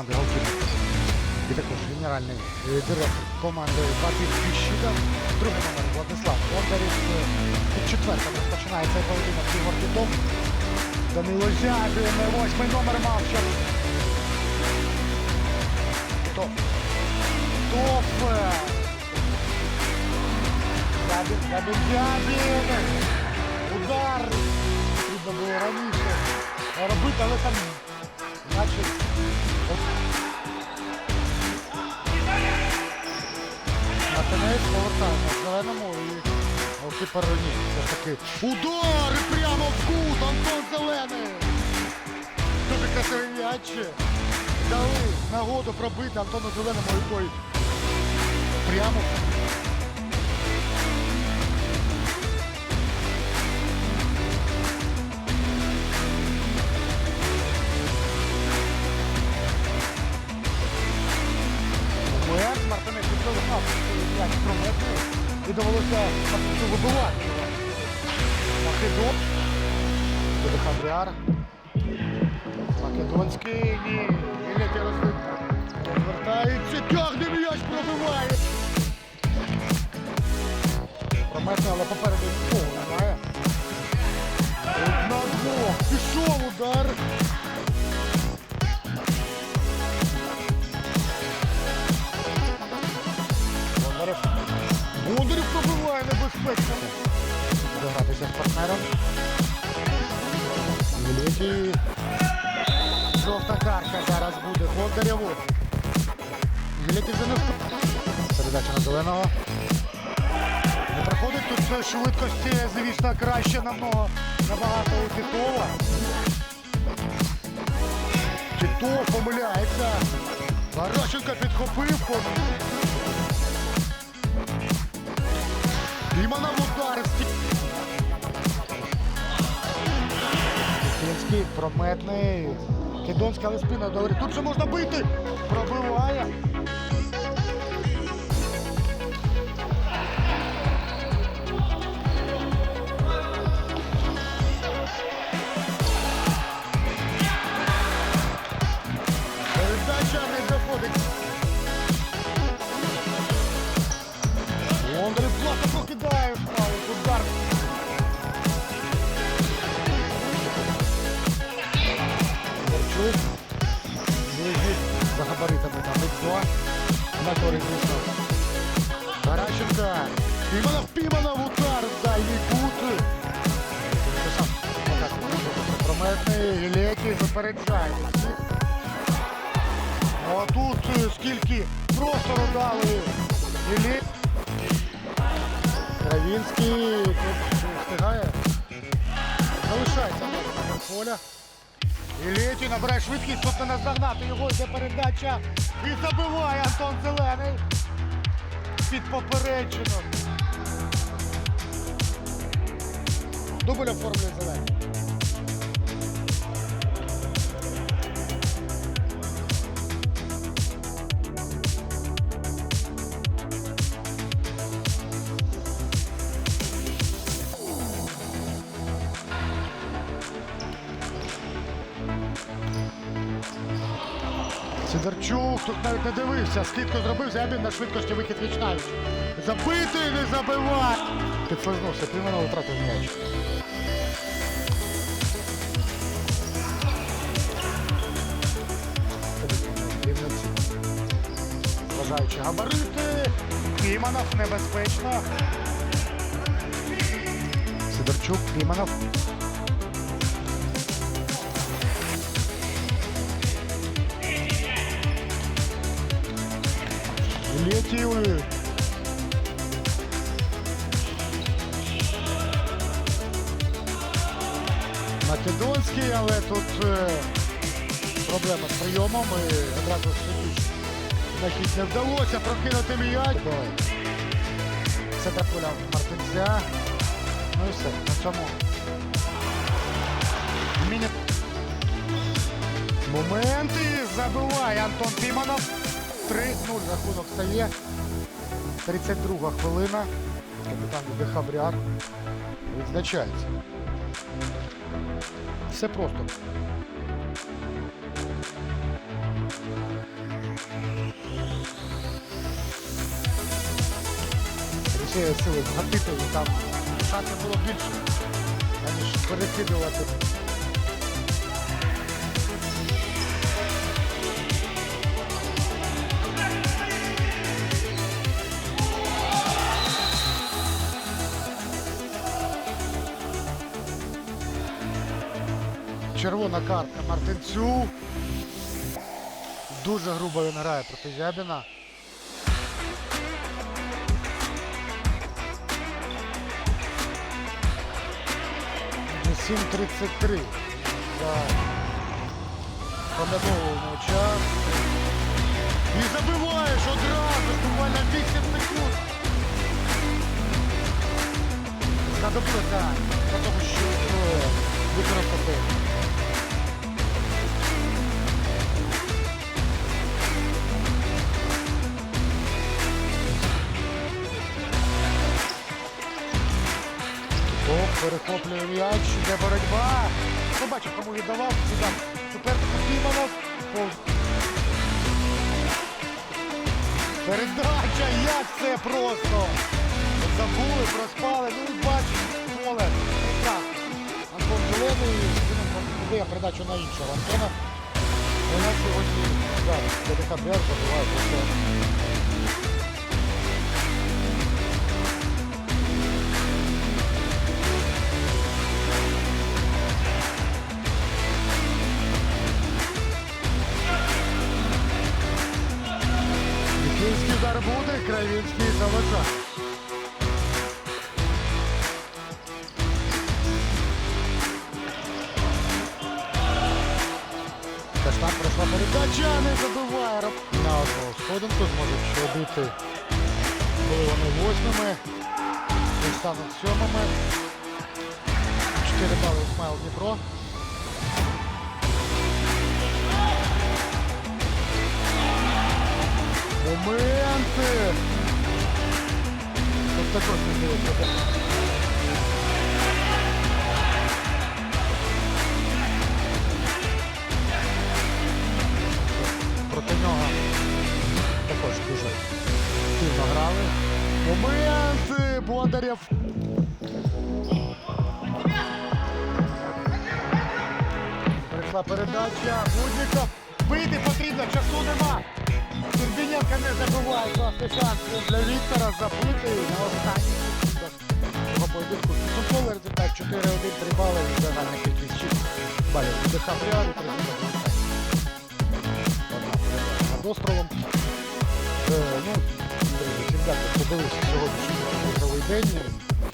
команди голкіпер. І також генеральний е, директор команди Бабік Піщида. Другий номер Владислав Бондарів. Е, Під четвертим розпочинає цей поєдинок Ігор Титов. Данило Зябін, восьмий номер Мавчак. Топ. Топ. Зябін, Зябін, Зябін. Удар. Потрібно було раніше робити, але там, значить, Матенець повертається в зеленому і голкіпер ні. Все ж удар прямо в кут Антон Зелений. Дуже красивий. Дали нагоду пробити Антону Зеленому і прямо. Момент Македон. Хабріар. Македонський. Ні. Іллєті розвертається. Тягне м'яч пробиває. Прометний, але попереду нікого немає. Одна. Пішов удар. Бондарев пробиває небезпечно. Буде з партнером. Жовта картка зараз буде Бондареву. Мілеті вже не Передача на зеленого. Не проходить тут швидкості, звісно, краще намного набагато у Титова. Титов помиляється. Баращенко підхопив. Імана в удар. Прометний. Кидонська добре. Тут же можна бити. Пробиває. Іксо. На корінь вийшов. Гаращенко. Піманов, Піманов, удар. Дальній кут. Прометний. Гілєків випереджає. Ну, а тут е, скільки простору дали. Ілі. Кравінський тут встигає. Залишається поля. Ілеті набирає швидкість, просто не наздогнати його, йде передача. І забиває Антон Зелений. Під попереджено. Дубль оформлює Зелений. Сидорчук тут навіть не дивився, скидку зробив, Зябін на швидкості вихід Вічнавіч. Забити, не забивай! Підслизнувся, Піманов втратив м'яч. Зважаючи габарити, Піманов небезпечно. Сидорчук, Піманов. Летіли. Македонський, але тут е, проблема з прийомом і одразу судді на хід не вдалося прокинути м'яч. Це такуля Мартинця. Ну і все, на цьому. Міні... Моменти забиває Антон Піманов. 3-0 рахунок стає. 32 хвилина. Капітан Дехабріар відзначається. Все просто. Рішає сили гатити, там шансів було більше, аніж перекидувати. Червона картка Мартинцю. Дуже грубо він грає проти Зябіна. Вже 7.33 за пам'ятового час. І забиваєш одразу, буквально 8 секунд. Знадобилося того, щоб е, використати. Перехоплює м'яч, йде боротьба. Побачив, кому віддавав, віддав супернику Фіманов. Передача, як це просто! Забули, проспали, ну і бачиш, поле. Прекрасно. Антон Зелений віддає передачу на іншого Антона. Вона сьогодні зараз, ДДК Бер забуває просто. Каштан пройшла передача, не забиває. На одну сходинку зможуть ще бити, коли вони восьмими. І стануть сьомими. Чотири бали Ісмайл Дніпро. Моменти! Тут також не здається. Дуже сильно грали. Моменти! Бондарєв! Прийшла передача. Будніков. Бити потрібно, часу нема. Турбіненко не забуває класний шанс для Віктора забити на останній поєдинку. Футбольний результат 4-1, 3 бали і загальна кількість 6 балів. Пріорі, президент Одна над островом. Е, ну, друзі, всім дякую, хто дивився сьогоднішній ігровий день.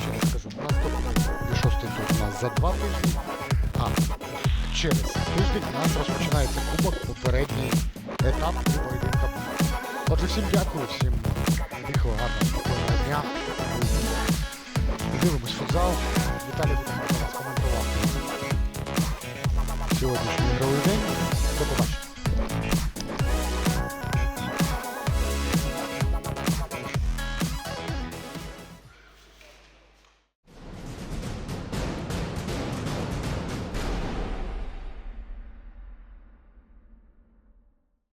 Ще раз скажу, наступний шостий тур у нас за два тижні. А через тиждень у нас розпочинається кубок, попередній етап поєдинка. Отже, всім дякую, всім тихого, гарного, дня. Дивимось футзал. Віталій Бутенко нас коментував сьогоднішній ігровий день.